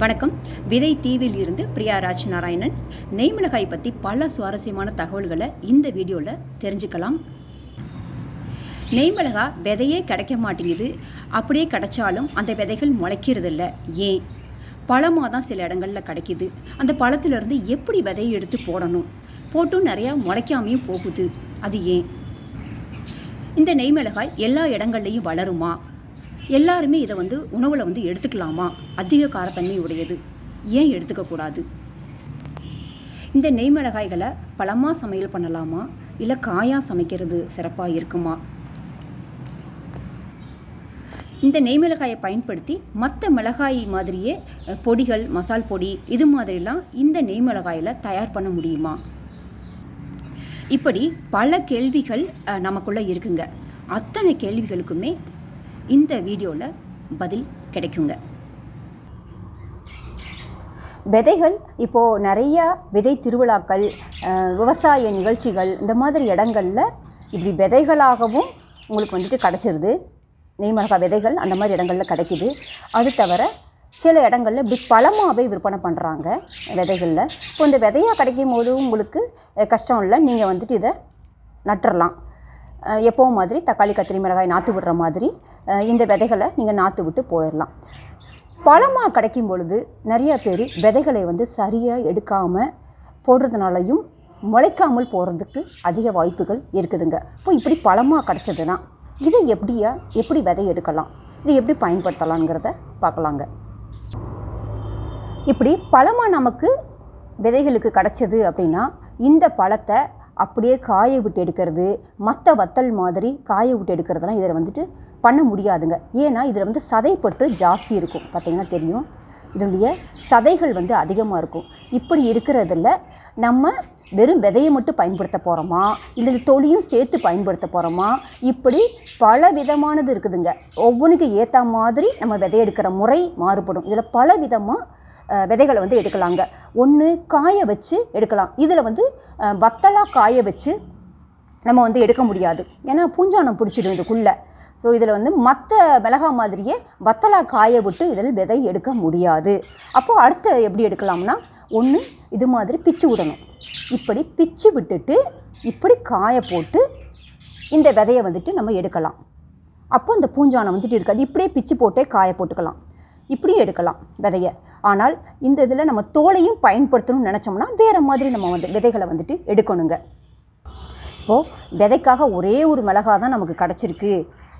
வணக்கம். விதை தீவில் இருந்து பிரியாராஜ் நாராயணன் நெய்மிளகாய் பற்றி பல சுவாரஸ்யமான தகவல்களை இந்த வீடியோவில் தெரிஞ்சுக்கலாம். நெய்மிளகா விதையே கிடைக்க மாட்டேங்குது. அப்படியே கிடைச்சாலும் அந்த விதைகள் முளைக்கிறதில்ல. ஏன் பழமாக தான் சில இடங்களில் கிடைக்குது. அந்த பழத்திலிருந்து எப்படி விதையை எடுத்து போடணும்? போட்டும் நிறையா முளைக்காமையும் போகுது. அது ஏன்? இந்த நெய்மிளகாய் எல்லா இடங்கள்லையும் வளருமா? எல்லாருமே இதை வந்து உணவில் வந்து எடுத்துக்கலாமா? அதிக காரத்தன்மை உடையது ஏன் எடுத்துக்கக்கூடாது இந்த நெய் மிளகாய்களை பழமாக சமையல் பண்ணலாமா? இல்லை காயாக சமைக்கிறது சிறப்பாக இருக்குமா? இந்த நெய் மிளகாயை பயன்படுத்தி மற்ற மிளகாய் மாதிரியே பொடிகள் மசால் பொடி இது மாதிரிலாம் இந்த நெய் மிளகாயில் தயார் பண்ண முடியுமா? இப்படி பல கேள்விகள் நமக்குள்ளே இருக்குங்க. அத்தனை கேள்விகளுக்குமே இந்த வீடியோவில் பதில் கிடைக்குங்க. விதைகள் இப்போது நிறையா விதை திருவிழாக்கள் விவசாய நிகழ்ச்சிகள் இந்த மாதிரி இடங்களில் இப்படி விதைகளாகவும் உங்களுக்கு வந்துட்டு கிடச்சிருது. நெய்மிளகாய் விதைகள் அந்த மாதிரி இடங்களில் கிடைக்குது. அது தவிர சில இடங்களில் இப்படி பழமாகவே விற்பனை பண்ணுறாங்க விதைகளில். இப்போ இந்த விதையாக கிடைக்கும் போது உங்களுக்கு கஷ்டம் இல்லை நீங்கள் வந்துட்டு இதை நட்டுறலாம். எப்போவும் மாதிரி தக்காளி கத்திரி மிளகாய் நாற்று விடுற மாதிரி இந்த விதைகளை நீங்கள் நாற்று விட்டு போயிடலாம் பழமாக கிடைக்கும் பொழுது நிறைய பேர் விதைகளை வந்து சரியாக எடுக்காமல் போடுறதுனாலையும் முளைக்காமல் போகிறதுக்கு அதிக வாய்ப்புகள் இருக்குதுங்க. இப்போ இப்படி பழமாக கிடச்சதுன்னா இதை எப்படியா எப்படி விதை எடுக்கலாம் இதை எப்படி பயன்படுத்தலாங்கிறத பார்க்கலாங்க. இப்படி பழமாக நமக்கு விதைகளுக்கு கிடச்சது அப்படின்னா இந்த பழத்தை அப்படியே காய விட்டு எடுக்கிறது மற்ற வத்தல் மாதிரி காய விட்டு எடுக்கிறதெல்லாம் இதில் வந்துட்டு பண்ண முடியாதுங்க. ஏன்னா இதில் வந்து சதைப்பற்று ஜாஸ்தி இருக்கும். பார்த்திங்கன்னா தெரியும். இதனுடைய சதைகள் வந்து அதிகமாக இருக்கும். இப்படி இருக்கிறதுல நம்ம வெறும் விதையை மட்டும் பயன்படுத்த போகிறோமா இல்லை இந்த சேர்த்து பயன்படுத்த போகிறோமா இப்படி பல விதமானது இருக்குதுங்க. ஒவ்வொன்றுக்கு ஏற்ற மாதிரி நம்ம விதை எடுக்கிற முறை மாறுபடும். இதில் பல விதமாக விதைகளை வந்து எடுக்கலாங்க. ஒன்று காய வச்சு எடுக்கலாம். இதில் வந்து வத்தலா வத்தலாக காய வச்சு நம்ம வந்து எடுக்க முடியாது. ஏன்னா பூஞ்சானம் பிடிச்சிடும் இதுக்குள்ளே. ஸோ இதில் வந்து மற்ற மிளகா மாதிரியே வத்தலா காய விட்டு இதில் விதை எடுக்க முடியாது. அப்போது அடுத்த எப்படி எடுக்கலாம்னா ஒன்று இது மாதிரி பிச்சு விடணும். இப்படி பிச்சு விட்டுட்டு இப்படி காய போட்டு இந்த விதையை வந்துட்டு நம்ம எடுக்கலாம். அப்போ இந்த பூஞ்சானம் வந்துட்டு இருக்காது. இப்படியே பிச்சு போட்டே காய போட்டுக்கலாம். இப்படியும் எடுக்கலாம் விதையை. ஆனால் இந்த இதில் நம்ம தோலையும் பயன்படுத்தணும்னு நினச்சோம்னா வேறு மாதிரி நம்ம வந்து விதைகளை வந்துட்டு எடுக்கணுங்க. இப்போது விதைக்காக ஒரே ஒரு மிளகா தான் நமக்கு கிடச்சிருக்கு.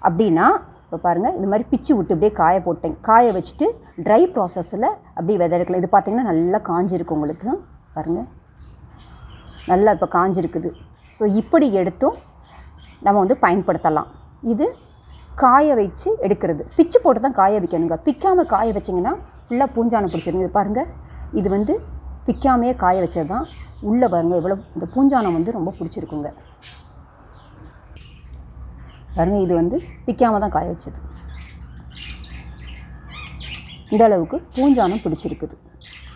அப்படின்னா இப்போ பாருங்கள் இந்த மாதிரி பிச்சு விட்டு அப்படியே காய போட்டேன். காய வச்சுட்டு ட்ரை ப்ராசஸில் அப்படியே விதை இது பார்த்தீங்கன்னா நல்லா காஞ்சிருக்கு உங்களுக்கு. பாருங்கள் நல்லா இப்போ காஞ்சிருக்குது. ஸோ இப்படி எடுத்தும் நம்ம வந்து பயன்படுத்தலாம். இது காய வச்சு எடுக்கிறது. பிச்சு போட்டு தான் காய வைக்கணுங்க. பிக்காமல் காய வச்சிங்கன்னா ஃபுல்லாக பூஞ்சானை பிடிச்சிருங்க இது பாருங்கள் இது வந்து பிக்காமையே காய வச்சது தான் உள்ளே பாருங்க எவ்வளோ இந்த பூஞ்சானம் வந்து ரொம்ப பிடிச்சிருக்குங்க. பாருங்க இது வந்து விற்காம தான் காய வச்சது. இந்த அளவுக்கு பூஞ்சானம் பிடிச்சிருக்குது.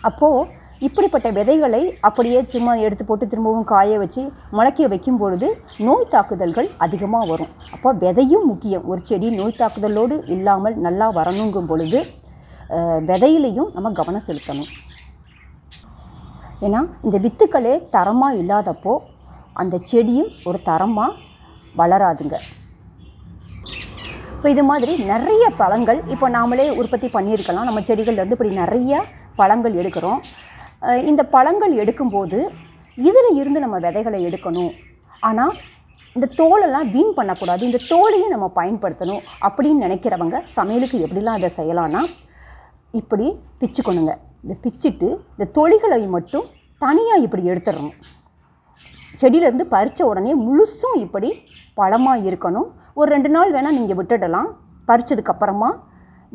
அப்போது இப்படிப்பட்ட விதைகளை அப்படியே சும்மா எடுத்து போட்டு திரும்பவும் காய வச்சு முளைக்க வைக்கும் பொழுது நோய் தாக்குதல்கள் அதிகமாக வரும். அப்போ விதையும் முக்கியம். ஒரு செடி நோய் தாக்குதலோடு இல்லாமல் நல்லா வரணுங்கும் பொழுது விதையிலையும் நம்ம கவனம் செலுத்தணும். ஏன்னா இந்த வித்துக்களே தரமாக இல்லாதப்போ அந்த செடியும் ஒரு தரமாக வளராதுங்க. இப்போ இது மாதிரி நிறைய பழங்கள் இப்போ நாமளே உற்பத்தி பண்ணியிருக்கலாம். நம்ம செடிகள்லேருந்து இப்படி நிறைய பழங்கள் எடுக்கிறோம். இந்த பழங்கள் எடுக்கும்போது இதில் இருந்து நம்ம விதைகளை எடுக்கணும். ஆனால் இந்த தோலெல்லாம் வீண் பண்ணக்கூடாது. இந்த தோலையும் நம்ம பயன்படுத்தணும் அப்படின்னு நினைக்கிறவங்க சமையலுக்கு எப்படிலாம் அதை செய்யலாம்னா இப்படி பிச்சுக்கணுங்க. இந்த பிச்சிட்டு இந்த தொழிகளை மட்டும் தனியாக இப்படி எடுத்துடணும். செடியிலேருந்து பறித்த உடனே முழுசும் இப்படி பழமாக இருக்கணும். ஒரு ரெண்டு நாள் வேணால் நீங்கள் விட்டுடலாம். பறிச்சதுக்கப்புறமா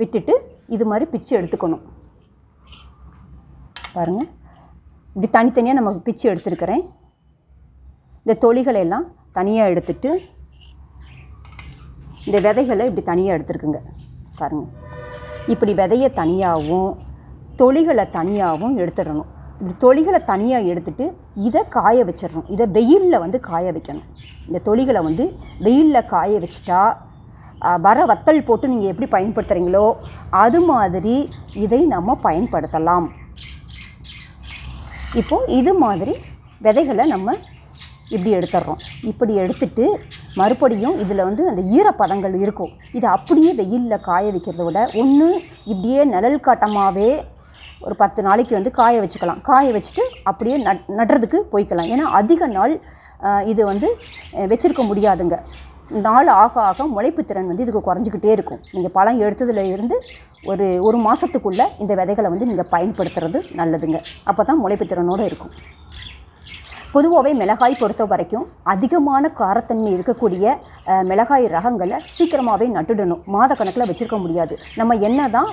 விட்டுட்டு இது மாதிரி பிச்சு எடுத்துக்கணும். பாருங்கள் இப்படி தனித்தனியாக நம்ம பிச்சு எடுத்துருக்கிறேன். இந்த தொலிகளை எல்லாம் தனியாக எடுத்துட்டு இந்த விதைகளை இப்படி தனியாக எடுத்துருக்குங்க. பாருங்கள் இப்படி விதையை தனியாகவும் தொழிகளை தனியாகவும் எடுத்துடணும். இந்த தொழிகளை தனியாக எடுத்துகிட்டு இதை காய வச்சிடணும். இதை வெயிலில் வந்து காய வைக்கணும். இந்த தொழிகளை வந்து வெயிலில் காய வச்சிட்டா வர வத்தல் போட்டு நீங்கள் எப்படி பயன்படுத்துகிறீங்களோ அது மாதிரி இதை நம்ம பயன்படுத்தலாம். இப்போது இது மாதிரி விதைகளை நம்ம இப்படி எடுத்துடுறோம். இப்படி எடுத்துட்டு மறுபடியும் இதில் வந்து அந்த ஈரப்பதங்கள் இருக்கும். இதை அப்படியே வெயிலில் காய வைக்கிறத விட ஒன்று இப்படியே நிழல் காட்டமாகவே ஒரு பத்து நாளைக்கு வந்து காய வச்சுக்கலாம். காய வச்சுட்டு அப்படியே நட் நடுறதுக்கு போய்க்கலாம். ஏன்னா அதிக நாள் இது வந்து வச்சுருக்க வச்சிருக்க முடியாதுங்க. நாள் ஆக ஆக முளைப்பு திறன் வந்து இதுக்கு குறைஞ்சிக்கிட்டே இருக்கும். நீங்கள் பழம் எடுத்ததுல இருந்து ஒரு ஒரு மாதத்துக்குள்ளே இந்த விதைகளை வந்து நீங்கள் பயன்படுத்துறது நல்லதுங்க. அப்போ தான் முளைப்பு திறனோடு இருக்கும். பொதுவாகவே மிளகாய் பொறுத்த வரைக்கும் அதிகமான காரத்தன்மை இருக்கக்கூடிய மிளகாய் ரகங்களை சீக்கிரமாகவே நட்டுடணும். மாத கணக்கில் வச்சுருக்க முடியாது. நம்ம என்ன தான்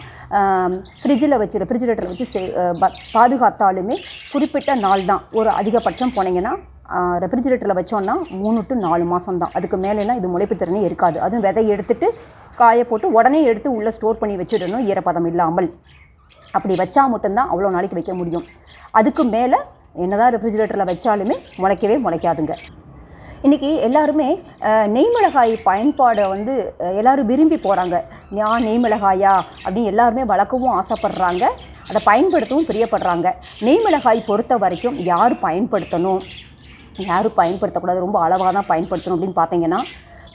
ஃப்ரிட்ஜில் வச்சு ரெஃப்ரிஜிரேட்டரில் வச்சு சே பாதுகாத்தாலுமே குறிப்பிட்ட நாள் தான். ஒரு அதிகபட்சம் போனீங்கன்னா ரெஃப்ரிஜிரேட்டரில் வச்சோன்னா மூணு டு நாலு மாதம் தான். அதுக்கு மேலெல்லாம் இது முளைப்பு திறனே இருக்காது. அதுவும் விதை எடுத்துட்டு காய போட்டு உடனே எடுத்து உள்ளே ஸ்டோர் பண்ணி வச்சிடணும் ஈரப்பதம் இல்லாமல். அப்படி வச்சா மட்டும்தான் அவ்வளோ நாளைக்கு வைக்க முடியும். அதுக்கு மேலே என்னதான் ரெஃப்ரிஜிரேட்டரில் வச்சாலுமே முளைக்கவே முளைக்காதுங்க. இன்றைக்கி எல்லாருமே நெய்மிளகாய் நெய் மிளகாய் பயன்பாடை வந்து எல்லோரும் விரும்பி போகிறாங்க நான் நெய் மிளகாயா அப்படின்னு எல்லாருமே வளர்க்கவும் ஆசைப்படுறாங்க. அதை பயன்படுத்தவும் பிரியப்படுறாங்க. நெய் மிளகாய் பொறுத்த வரைக்கும் யார் பயன்படுத்தணும்? யாரும் பயன்படுத்தக்கூடாது. ரொம்ப அளவாக தான் பயன்படுத்தணும் அப்படின்னு பார்த்தீங்கன்னா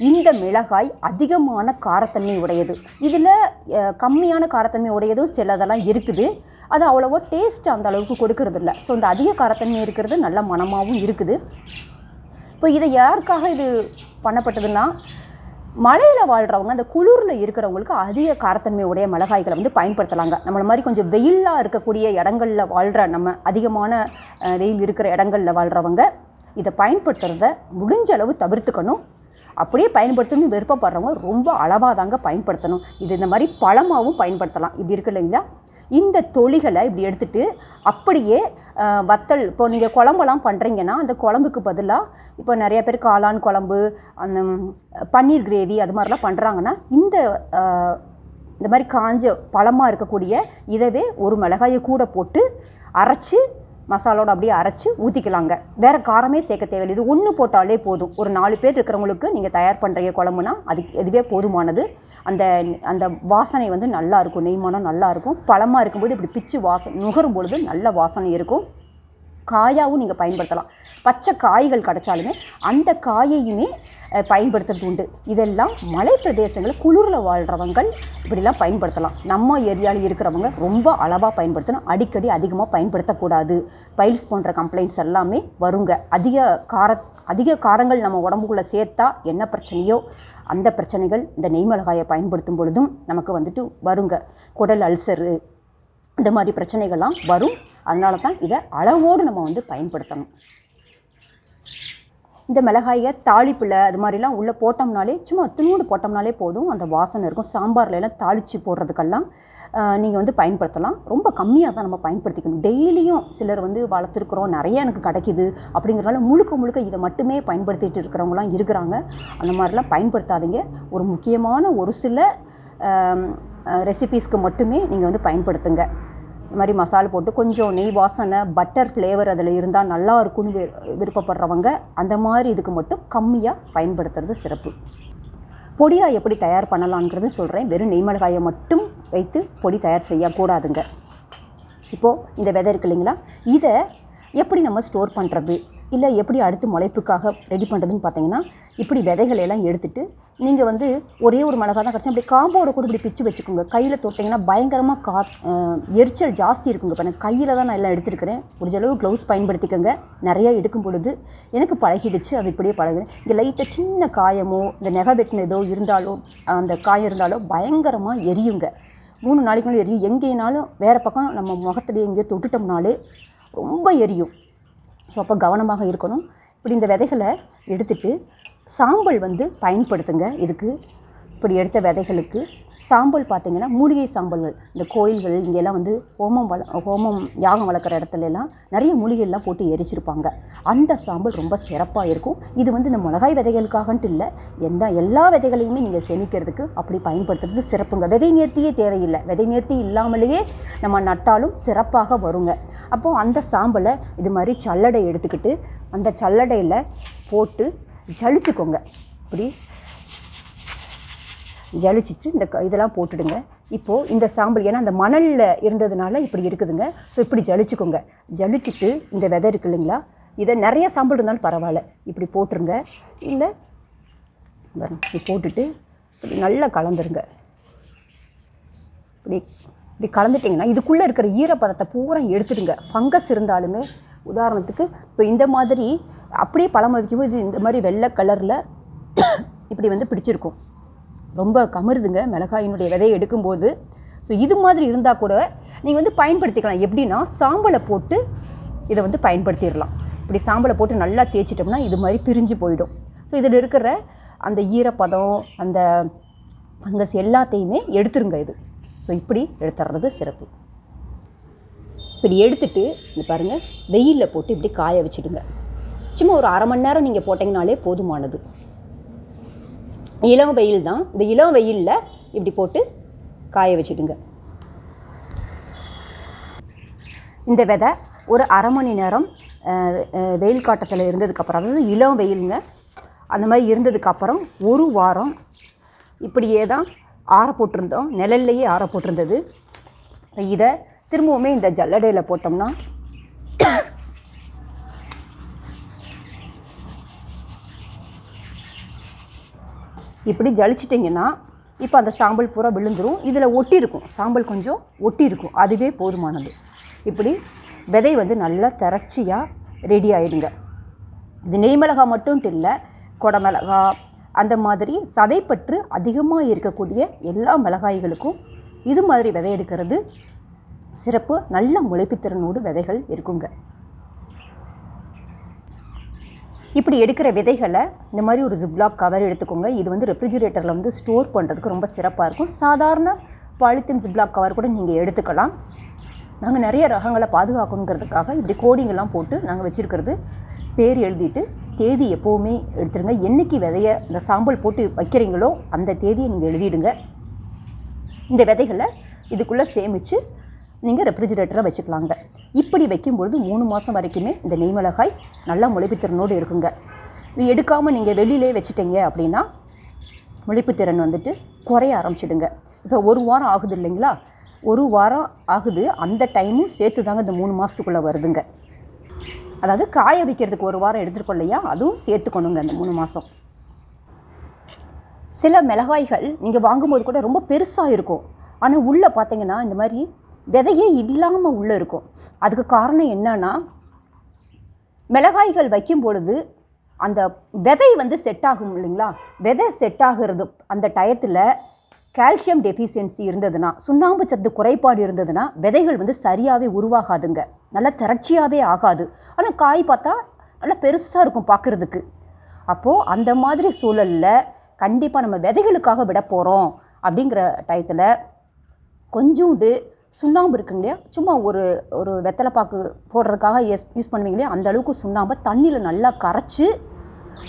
இந்த மிளகாய் அதிகமான காரத்தன்மை உடையது. இதில் கம்மியான காரத்தன்மை உடையதும் சிலதெல்லாம் இருக்குது. அது அவ்வளோவா டேஸ்ட் அந்த அளவுக்கு கொடுக்கறது இல்லை ஸோ இந்த அதிக காரத்தன்மை இருக்கிறது நல்ல மணமாகவும் இருக்குது. இப்போ இதை யாருக்காக இது பண்ணப்பட்டதுன்னா மலையில் வாழ்கிறவங்க அந்த குளிரில் இருக்கிறவங்களுக்கு அதிக காரத்தன்மை உடைய மிளகாய்களை வந்து பயன்படுத்தலாங்க. நம்மளை மாதிரி கொஞ்சம் வெயிலாக இருக்கக்கூடிய இடங்களில் வாழ்கிற நம்ம அதிகமான வெயில் இருக்கிற இடங்களில் வாழ்கிறவங்க இதை பயன்படுத்துகிறத முடிஞ்ச அளவு தவிர்த்துக்கணும். அப்படியே பயன்படுத்தணும்னு விருப்பப்படுறவங்க ரொம்ப அளவாக தாங்க பயன்படுத்தணும். இது இந்த மாதிரி பழமாகவும் பயன்படுத்தலாம். இப்படி இருக்கு இல்லைங்களா? இந்த தொழிகளை இப்படி எடுத்துட்டு அப்படியே வத்தல் இப்போ நீங்கள் குழம்பெல்லாம் பண்ணுறீங்கன்னா அந்த குழம்புக்கு பதிலாக இப்போ நிறைய பேர் காளான் குழம்பு அந்த பன்னீர் கிரேவி அது மாதிரிலாம் பண்ணுறாங்கன்னா இந்த இந்த மாதிரி காஞ்ச பழமாக இருக்கக்கூடிய இதவே ஒரு மிளகாயை கூட போட்டு அரைச்சி மசாலோட அப்படியே அரைச்சி ஊற்றிக்கலாங்க வேறு காரமே சேர்க்க தேவையில்லை. இது ஒன்று போட்டாலே போதும். ஒரு நாலு பேர் இருக்கிறவங்களுக்கு நீங்கள் தயார் பண்ணுறீங்க குழம்புனா அதுக்கு இதுவே போதுமானது. அந்த அந்த வாசனை வந்து நல்லாயிருக்கும் நெய்மானம் நல்லாயிருக்கும் இருக்கும். பழமாக இருக்கும்போது இப்படி பிச்சு வாசனை நுகரும் பொழுது நல்ல வாசனை இருக்கும். காயாகவும் நீங்கள் பயன்படுத்தலாம். பச்சை காய்கள் கிடைச்சாலுமே அந்த காயையுமே பயன்படுத்துறது உண்டு. இதெல்லாம் மலை பிரதேசங்களில் குளிரில் வாழ்கிறவங்க இப்படிலாம் பயன்படுத்தலாம். நம்ம ஏரியாவில் இருக்கிறவங்க ரொம்ப அளவாக பயன்படுத்தணும். அடிக்கடி அதிகமாக பயன்படுத்தக்கூடாது. பைல்ஸ் போன்ற கம்ப்ளைண்ட்ஸ் எல்லாமே வருங்க. அதிக கார அதிக காரங்கள் நம்ம உடம்புக்குள்ளே சேர்த்தா என்ன பிரச்சனையோ அந்த பிரச்சனைகள் இந்த நெய்மிளகாயை பயன்படுத்தும் பொழுதும் நமக்கு வந்துட்டு வருங்க. குடல் அல்சரு இந்த மாதிரி பிரச்சனைகள்லாம் வரும். அதனால தான் இதை அளவோடு நம்ம வந்து பயன்படுத்தணும். இந்த மிளகாயை தாளிப்பில் அது மாதிரிலாம் உள்ளே போட்டோம்னாலே சும்மா துணியோடு போட்டோம்னாலே போதும். அந்த வாசனை இருக்கும். சாம்பார்ல எல்லாம் தாளித்து போடுறதுக்கெல்லாம் நீங்கள் வந்து பயன்படுத்தலாம். ரொம்ப கம்மியாக தான் நம்ம பயன்படுத்திக்கணும். டெய்லியும் சிலர் வந்து வளர்த்துருக்குறோம் நிறைய எனக்கு கிடைக்குது அப்படிங்கிறனால முழுக்க முழுக்க இதை மட்டுமே பயன்படுத்திட்டு இருக்கிறவங்களாம் இருக்கிறாங்க. அந்த மாதிரிலாம் பயன்படுத்தாதீங்க. ஒரு முக்கியமான ஒரு சில ரெசிபீஸ்க்கு மட்டுமே நீங்கள் வந்து பயன்படுத்துங்க. இந்த மாதிரி மசாலா போட்டு கொஞ்சம் நெய் வாசனை பட்டர் ஃப்ளேவர் அதில் இருந்தால் நல்லா இருக்கும்னு வி- விருப்பப்படுறவங்க அந்த மாதிரி இதுக்கு மட்டும் கம்மியாக பயன்படுத்துறது சிறப்பு. பொடியாக எப்படி தயார் பண்ணலாங்கிறது சொல்கிறேன் வெறும் நெய் மிளகாயை மட்டும் வைத்து பொடி தயார் செய்யக்கூடாதுங்க. இப்போது இந்த விதை இருக்கு இல்லைங்களா? இதை எப்படி நம்ம ஸ்டோர் பண்ணுறது இல்லை எப்படி அடுத்து முளைப்புக்காக ரெடி பண்ணுறதுன்னு பார்த்தீங்கன்னா இப்படி விதைகளை எல்லாம் எடுத்துட்டு நீங்கள் வந்து ஒரே ஒரு மிளகா தான் கிடச்சா அப்படி காம்போட கூட இப்படி பிச்சு வச்சுக்கோங்க. கையில் தொட்டிங்கன்னா பயங்கரமாக கா எரிச்சல் ஜாஸ்தி இருக்குங்க இப்போ நான் கையில் தான் நான் எல்லாம் எடுத்துருக்கிறேன். முடிஞ்ச அளவு க்ளவுஸ் பயன்படுத்திக்கோங்க. நிறையா எடுக்கும் பொழுது எனக்கு பழகிடுச்சு. அது இப்படியே பழகுறேன் இந்த லைட்டாக சின்ன காயமோ இந்த நெகை வெட்டினதோ இருந்தாலோ அந்த காயம் இருந்தாலோ பயங்கரமாக எரியுங்க. மூணு நாளைக்கு மேலே எரியும். எங்கேனாலும் வேறு பக்கம் நம்ம முகத்துலேயே எங்கேயோ தொட்டுட்டோம்னாலே ரொம்ப எரியும். ஸோ அப்போ கவனமாக இருக்கணும். இப்படி இந்த விதைகளை எடுத்துகிட்டு சாம்பல் வந்து பயன்படுத்துங்க. இதுக்கு இப்படி எடுத்த விதைகளுக்கு சாம்பல் பார்த்திங்கன்னா மூலிகை சாம்பல்கள் இந்த கோயில்கள் இங்கெல்லாம் வந்து ஹோமம் வள ஹோமம் யாகம் வளர்க்குற இடத்துல எல்லாம் நிறைய மூலிகைலாம் போட்டு எரிச்சிருப்பாங்க. அந்த சாம்பல் ரொம்ப சிறப்பாக இருக்கும். இது வந்து இந்த மிளகாய் விதைகளுக்காகன்ட்டு இல்லை எந்த எல்லா விதைகளையுமே நீங்கள் செமிக்கிறதுக்கு அப்படி பயன்படுத்துறது சிறப்புங்க. விதை நேர்த்தியே தேவையில்லை. விதை நேர்த்தி இல்லாமலேயே நம்ம நட்டாலும் சிறப்பாக வருங்க. அப்போது அந்த சாம்பலை இது மாதிரி சல்லடை எடுத்துக்கிட்டு அந்த சல்லடையில் போட்டு ஜலிச்சுக்கோங்க. இப்படி ஜலிச்சிட்டு இந்த க- இதெல்லாம் போட்டுடுங்க. இப்போது இந்த சாம்பல் ஏன்னா அந்த மணலில் இருந்ததுனால இப்படி இருக்குதுங்க. ஸோ இப்படி ஜலிச்சுக்கோங்க. ஜலிச்சிட்டு இந்த விதை இருக்கு இல்லைங்களா? இதை நிறைய சாம்பல் இருந்தாலும் பரவாயில்ல. இப்படி போட்டுருங்க. இல்லை வரும் இப்படி போட்டுட்டு இப்படி நல்லா கலந்துருங்க. இப்படி இப்படி கலந்துட்டிங்கன்னா இதுக்குள்ளே இருக்கிற ஈரப்பதத்தை பூரா எடுத்துடுங்க. ஃபங்கஸ் இருந்தாலுமே உதாரணத்துக்கு இப்போ இந்த மாதிரி அப்படியே பழம் வைக்கும்போது இது இந்த மாதிரி வெள்ளை கலரில் இப்படி வந்து பிடிச்சிருக்கும். ரொம்ப கமருதுங்க மிளகாயினுடைய விதையை எடுக்கும்போது. ஸோ இது மாதிரி இருந்தால் கூட நீங்கள் வந்து பயன்படுத்திக்கலாம். எப்படின்னா சாம்பலை போட்டு இதை வந்து பயன்படுத்திடலாம். இப்படி சாம்பலை போட்டு நல்லா தேய்ச்சிட்டோம்னா இது மாதிரி பிரிஞ்சு போயிடும். ஸோ இதில் இருக்கிற அந்த ஈரப்பதம் அந்த ஃபங்கஸ் எல்லாத்தையுமே எடுத்துருங்க இது. ஸோ இப்படி எடுத்துடுறது சிறப்பு. இப்படி எடுத்துட்டு இந்த பாருங்கள் வெயிலில் போட்டு இப்படி காய வச்சுடுங்க. சும்மா ஒரு அரை மணி நேரம் நீங்கள் போட்டிங்கனாலே போதுமானது. இளம் வெயில் தான். இந்த இளம் வெயிலில் இப்படி போட்டு காய வச்சுடுங்க. இந்த விதை ஒரு அரை மணி நேரம் வெயில் காட்டத்தில் இருந்ததுக்கப்புறம் அதாவது இளம் வெயிலுங்க அந்த மாதிரி இருந்ததுக்கப்புறம் ஒரு வாரம் இப்படியே தான் ஆற போட்டிருந்தோம். நிழல்லையே ஆற போட்டிருந்தது. இதை திரும்பவுமே இந்த ஜல்லடையில் போட்டோம்னா இப்படி ஜலிச்சிட்டிங்கன்னா இப்போ அந்த சாம்பல் பூரா விழுந்துடும் இதில் ஒட்டி இருக்கும். சாம்பல் கொஞ்சம் ஒட்டி இருக்கும். அதுவே போதுமானது. இப்படி விதை வந்து நல்லா திறச்சியாக ரெடி ஆயிடுங்க. இது நெய்மிளகா மட்டும் இல்லை கொடமிளகா அந்த மாதிரி சதைப்பற்று அதிகமாக இருக்கக்கூடிய எல்லா மிளகாய்களுக்கும் இது மாதிரி விதை எடுக்கிறது சிறப்பு நல்ல முளைப்புத்திறனோடு விதைகள் இருக்குங்க. இப்படி எடுக்கிற விதைகளை இந்த மாதிரி ஒரு ஜிப்லாக் கவர் எடுத்துக்கோங்க. இது வந்து ரெஃப்ரிஜிரேட்டரில் வந்து ஸ்டோர் பண்ணுறதுக்கு ரொம்ப சிறப்பாக இருக்கும். சாதாரண பாலித்தீன் ஜிப்லாக் கவர் கூட நீங்கள் எடுத்துக்கலாம். நாங்கள் நிறைய ரகங்களை பாதுகாக்கணுங்கிறதுக்காக இப்படி கோடிங்கெல்லாம் போட்டு நாங்கள் வச்சுருக்கிறது. பேர் எழுதிட்டு தேதி எப்போவுமே எடுத்துருங்க. என்னைக்கு விதைய இந்த சாம்பல் போட்டு வைக்கிறீங்களோ அந்த தேதியை நீங்கள் எழுதிடுங்க. இந்த விதைகளை இதுக்குள்ளே சேமித்து நீங்கள் ரெஃப்ரிஜிரேட்டரில் வச்சுக்கலாங்க. இப்படி வைக்கும்பொழுது மூணு மாதம் வரைக்குமே இந்த நெய் மிளகாய் நல்லா முளைப்புத்திறனோடு இருக்குங்க. எடுக்காமல் நீங்கள் வெளியிலே வச்சுட்டீங்க அப்படின்னா முளைப்புத்திறன் வந்துட்டு குறைய ஆரம்பிச்சிடுங்க. இப்போ ஒரு வாரம் ஆகுது இல்லைங்களா? ஒரு வாரம் ஆகுது. அந்த டைமும் சேர்த்து தாங்க இந்த மூணு மாதத்துக்குள்ளே வருதுங்க. அதாவது காய வைக்கிறதுக்கு ஒரு வாரம் எடுத்துருக்கோம் இல்லையா? அதுவும் சேர்த்துக்கணுங்க அந்த மூணு மாதம் சில மிளகாய்கள் நீங்கள் வாங்கும்போது கூட ரொம்ப பெருசாக இருக்கும். ஆனால் உள்ளே பார்த்தீங்கன்னா இந்த மாதிரி விதையே இல்லாமல் உள்ளே இருக்கும். அதுக்கு காரணம் என்னன்னா மிளகாய்கள் வைக்கும் பொழுது அந்த விதை வந்து செட் ஆகும் இல்லைங்களா? விதை செட் ஆகிறது அந்த டயத்தில் கால்சியம் டெஃபிஷியன்சி இருந்ததுன்னா சுண்ணாம்பு சத்து குறைபாடு இருந்ததுன்னா விதைகள் வந்து சரியாகவே உருவாகாதுங்க. நல்லா திரட்சியாகவே ஆகாது. ஆனால் காய் பார்த்தா நல்லா பெருசாக இருக்கும் பார்க்குறதுக்கு அப்போது அந்த மாதிரி சூழலில் கண்டிப்பாக நம்ம விதைகளுக்காக விட போகிறோம் அப்படிங்கிற டயத்தில் கொஞ்சோண்டு சுண்ணாம்பு இருக்குங்க இல்லையா? சும்மா ஒரு ஒரு வெத்தலைப்பாக்கு போடுறதுக்காக எஸ் யூஸ் பண்ணுவீங்க இல்லையா? அந்த அளவுக்கு சுண்ணாம்பை தண்ணியில் நல்லா கரைச்சி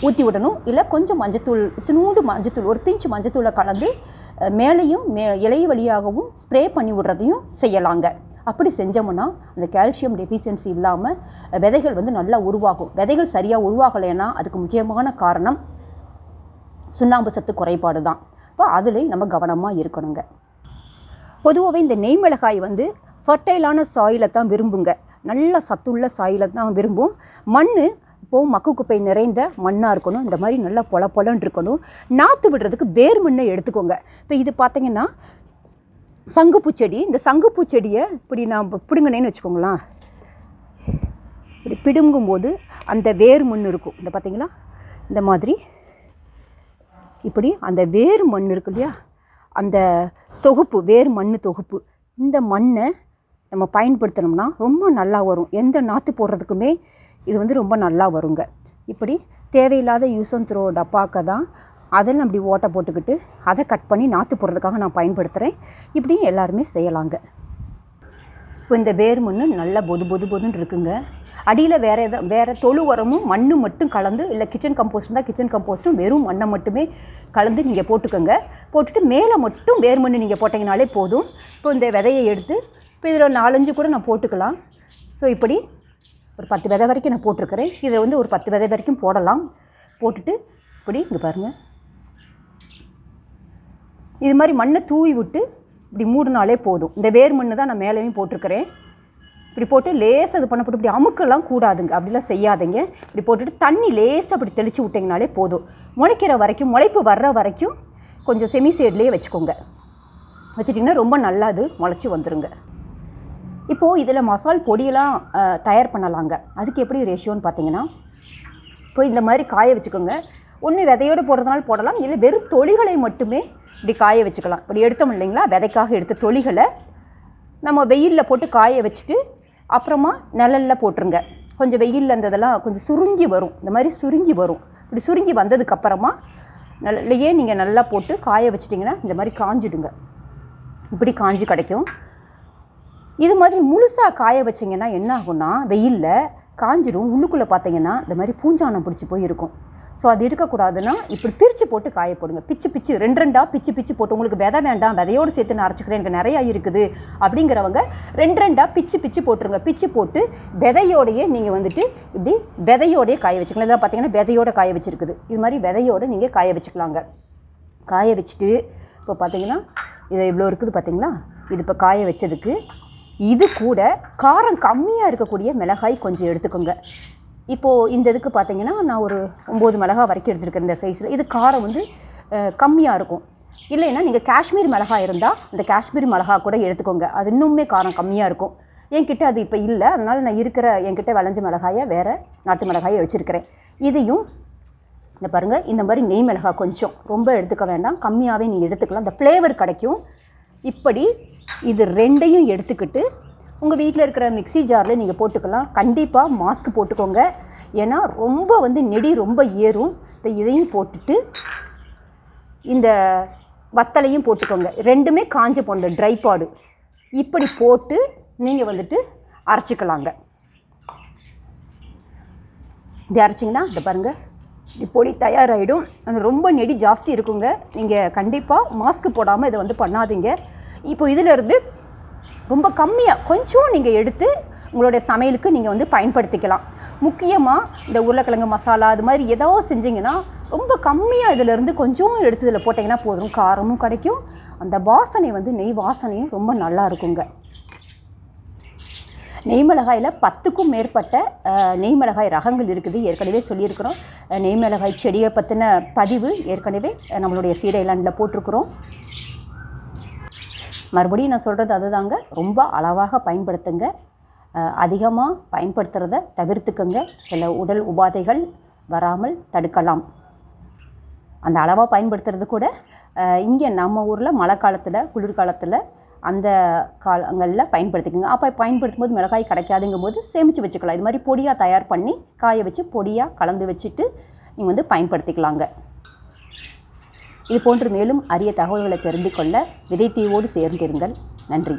ஊற்றி விடணும். இல்லை கொஞ்சம் மஞ்சத்தூள் இத்தினூண்டு மஞ்சத்தூள் ஒரு பிஞ்சு மஞ்சத்தூளை கலந்து மேலேயும் மே இலை வழியாகவும் ஸ்ப்ரே பண்ணி விடுறதையும் செய்யலாங்க. அப்படி செஞ்சோம்னா அந்த கால்சியம் டெஃபிஷியன்சி இல்லாமல் விதைகள் வந்து நல்லா உருவாகும். விதைகள் சரியாக உருவாகலைன்னா அதுக்கு முக்கியமான காரணம் சுண்ணாம்பு சத்து குறைபாடு தான் இப்போ அதுலேயும் நம்ம கவனமாக இருக்கணுங்க. பொதுவாகவே இந்த நெய்மிளகாய் வந்து ஃபர்டைலான சாயிலை தான் விரும்புங்க. நல்ல சத்துள்ள சாயிலை தான் விரும்பும். மண் இப்போது மக்கு குப்பை நிறைந்த மண்ணாக இருக்கணும். இந்த மாதிரி நல்லா பொல பொலன்னு இருக்கணும். நாற்று விடுறதுக்கு வேர் மண்ணை எடுத்துக்கோங்க. இப்போ இது பார்த்தீங்கன்னா சங்குப்பூ செடி. இந்த சங்குப்பூ செடியை இப்படி நான் பிடுங்கினேன்னு வச்சுக்கோங்களேன். இப்படி பிடுங்கும்போது அந்த வேர் மண் இருக்கும். இந்த பார்த்தீங்களா? இந்த மாதிரி இப்படி அந்த வேர் மண் இருக்கு இல்லையா? அந்த தொகுப்பு வேர் மண் தொகுப்பு. இந்த மண்ணை நம்ம பயன்படுத்தினோம்னா ரொம்ப நல்லா வரும். எந்த நாற்று போடுறதுக்குமே இது வந்து ரொம்ப நல்லா வருங்க. இப்படி தேவையில்லாத யூஸ் அண்ட் த்ரோ டப்பாக்க தான் அதில் அப்படி ஓட்டை போட்டுக்கிட்டு அதை கட் பண்ணி நாற்று போடுறதுக்காக நான் பயன்படுத்துகிறேன் இப்படியும் எல்லாருமே செய்யலாங்க. இப்போ இந்த வேர் மண் நல்லா பொது பொது பொதுன்னு இருக்குங்க. அடியில் வேறு எதாவது வேறு தொழு உரமும் மண்ணும் மட்டும் கலந்து இல்லை கிச்சன் கம்போஸ்ட் இருந்தால் கிச்சன் கம்போஸ்ட்டும் வெறும் மண்ணை மட்டுமே கலந்து நீங்கள் போட்டுக்கோங்க. போட்டுட்டு மேலே மட்டும் வேர் மண் நீங்கள் போட்டிங்கனாலே போதும். இப்போ இந்த விதையை எடுத்து இப்போ இதில் நாலஞ்சு கூட நான் போட்டுக்கலாம். ஸோ இப்படி ஒரு பத்து விதை வரைக்கும் நான் போட்டிருக்கிறேன். இதில் வந்து ஒரு பத்து விதை வரைக்கும் போடலாம். போட்டுட்டு இப்படி இங்கே பாருங்கள் இது மாதிரி மண்ணை தூவி விட்டு இப்படி மூடினாலே போதும். இந்த வேர் மண்ணு தான் நான் மேலேயும் போட்டிருக்கிறேன். இப்படி போட்டு லேசாக இது பண்ண போட்டு இப்படி அமுக்கெல்லாம் கூடாதுங்க. அப்படிலாம் செய்யாதீங்க. இப்படி போட்டுட்டு தண்ணி லேசாக அப்படி தெளித்து விட்டிங்கனாலே போதும். முளைக்கிற வரைக்கும் முளைப்பு வர்ற வரைக்கும் கொஞ்சம் செமி சைட்லேயே வச்சுக்கோங்க. வச்சுட்டிங்கன்னா ரொம்ப நல்லா அது முளைச்சி வந்துருங்க. இப்போது இதில் மசால் பொடியெல்லாம் தயார் பண்ணலாங்க. அதுக்கு எப்படி ரேஷியோன்னு பார்த்தீங்கன்னா இப்போ இந்த மாதிரி காய வச்சுக்கோங்க. ஒன்று விதையோடு போடுறதுனால போடலாம். இல்லை வெறும் தொழிகளை மட்டுமே இப்படி காய வச்சுக்கலாம். இப்படி எடுத்தோம் இல்லைங்களா? விதைக்காக எடுத்த தொழிகளை நம்ம வெயிலில் போட்டு காய வச்சுட்டு அப்புறமா நிழலில் போட்டுருங்க. கொஞ்சம் வெயிலில் இருந்ததெல்லாம் கொஞ்சம் சுருங்கி வரும். இந்த மாதிரி சுருங்கி வரும். இப்படி சுருங்கி வந்ததுக்கப்புறமா நல்லையே நீங்கள் நல்லா போட்டு காய வச்சிட்டிங்கன்னா இந்த மாதிரி காஞ்சிடுங்க. இப்படி காஞ்சி கிடைக்கும். இது மாதிரி முழுசாக காய வச்சிங்கன்னா என்ன ஆகும்னா வெயிலில் காஞ்சிடும் உள்ளுக்குள்ளே பார்த்தீங்கன்னா இந்த மாதிரி பூஞ்சானம் பிடிச்சி போய் இருக்கும் ஸோ அது இருக்கக்கூடாதுன்னா இப்படி பிரித்து போட்டு காய போடுங்க. பிச்சு பிச்சு ரெண்டு ரெண்டாக பிச்சு பிச்சு போட்டு உங்களுக்கு விதை வேண்டாம் விதையோடு சேர்த்து நான் அரைச்சிக்கிறேன் எனக்கு நிறையா இருக்குது அப்படிங்கிறவங்க ரெண்டு ரெண்டாக பிச்சு பிச்சு போட்டுருங்க. பிச்சு போட்டு விதையோடையே நீங்கள் வந்துட்டு இப்படி விதையோடையே காய வச்சுக்கலாம். இதெல்லாம் பார்த்தீங்கன்னா விதையோட காய வச்சுருக்குது. இது மாதிரி விதையோட நீங்கள் காய வச்சுக்கலாங்க. காய வச்சுட்டு இப்போ பார்த்தீங்கன்னா இது இவ்வளோ இருக்குது பார்த்தீங்களா? இது இப்போ காய வச்சதுக்கு இது கூட காரம் கம்மியாக இருக்கக்கூடிய மிளகாய் கொஞ்சம் எடுத்துக்கோங்க. இப்போது இந்த இதுக்கு பார்த்தீங்கன்னா நான் ஒரு ஒம்பது மிளகாய் வரைக்கும் எடுத்துருக்கேன் இந்த சைஸில் இது காரம் வந்து கம்மியாக இருக்கும். இல்லைன்னா நீங்கள் காஷ்மீர் மிளகாய் இருந்தால் அந்த காஷ்மீர் மிளகாய் கூட எடுத்துக்கோங்க. அது இன்னுமே காரம் கம்மியாக இருக்கும். என்கிட்ட அது இப்போ இல்லை. அதனால் நான் இருக்கிற என்கிட்ட விளைஞ்ச மிளகாயை வேறு நாட்டு மிளகாயை வச்சுருக்கிறேன். இதையும் இந்த பாருங்கள் இந்த மாதிரி நெய் மிளகாய் கொஞ்சம். ரொம்ப எடுத்துக்க வேண்டாம். கம்மியாகவே நீங்கள் எடுத்துக்கலாம். இந்த ஃப்ளேவர் கிடைக்கும். இப்படி இது ரெண்டையும் எடுத்துக்கிட்டு உங்கள் வீட்டில் இருக்கிற மிக்ஸி ஜாரில் நீங்கள் போட்டுக்கலாம். கண்டிப்பாக மாஸ்க் போட்டுக்கோங்க. ஏன்னா ரொம்ப வந்து நெடி ரொம்ப ஏறும். இப்போ இதையும் போட்டுட்டு இந்த வத்தலையும் போட்டுக்கோங்க. ரெண்டுமே காஞ்ச போன ட்ரை பாடு இப்படி போட்டு நீங்கள் வந்துட்டு அரைச்சிக்கலாங்க. இப்படி அரைச்சிங்கன்னா இந்த பாருங்கள் இப்படி பொடி தயாராகிடும் ரொம்ப நெடி ஜாஸ்தி இருக்குங்க. நீங்கள் கண்டிப்பாக மாஸ்க் போடாமல் இதை வந்து பண்ணாதீங்க. இப்போ இதிலிருந்து ரொம்ப கம்மியாக கொஞ்சம் நீங்கள் எடுத்து உங்களுடைய சமையலுக்கு நீங்கள் வந்து பயன்படுத்திக்கலாம். முக்கியமாக இந்த உருளைக்கிழங்கு மசாலா அது மாதிரி ஏதோ செஞ்சீங்கன்னா ரொம்ப கம்மியாக இதிலேருந்து கொஞ்சம் எடுத்து இதில் போட்டிங்கன்னா போதும். காரமும் கிடைக்கும். அந்த வாசனை வந்து நெய் வாசனையும் ரொம்ப நல்லா இருக்குங்க. நெய் மிளகாயில் பத்துக்கும் மேற்பட்ட நெய்மிளகாய் நெய் மிளகாய் ரகங்கள் இருக்குது. ஏற்கனவே சொல்லியிருக்கிறோம். நெய் மிளகாய் செடியை பற்றின பதிவு ஏற்கனவே நம்மளுடைய சீடைலாண்டில் போட்டிருக்கிறோம். மறுபடியும் நான் சொல்கிறது அதுதாங்க. ரொம்ப அளவாக பயன்படுத்துங்க. அதிகமாக பயன்படுத்துகிறத தவிர்த்துக்கங்க. சில உடல் உபாதைகள் வராமல் தடுக்கலாம். அந்த அளவாக பயன்படுத்துறது கூட இங்கே நம்ம ஊரில் மழை காலத்தில் குளிர்காலத்தில் அந்த காலங்களில் பயன்படுத்திக்கோங்க. அப்போ பயன்படுத்தும் போது மிளகாய் கிடைக்காதுங்கும் போது சேமித்து வச்சுக்கலாம். இது மாதிரி பொடியாக தயார் பண்ணி காய வச்சு பொடியாக கலந்து வச்சுட்டு நீங்கள் வந்து பயன்படுத்திக்கலாங்க. இது போன்று மேலும் அரிய தகவல்களை தெரிந்து கொள்ள விதைத்தீவோடு சேர்ந்திருங்கள். நன்றி.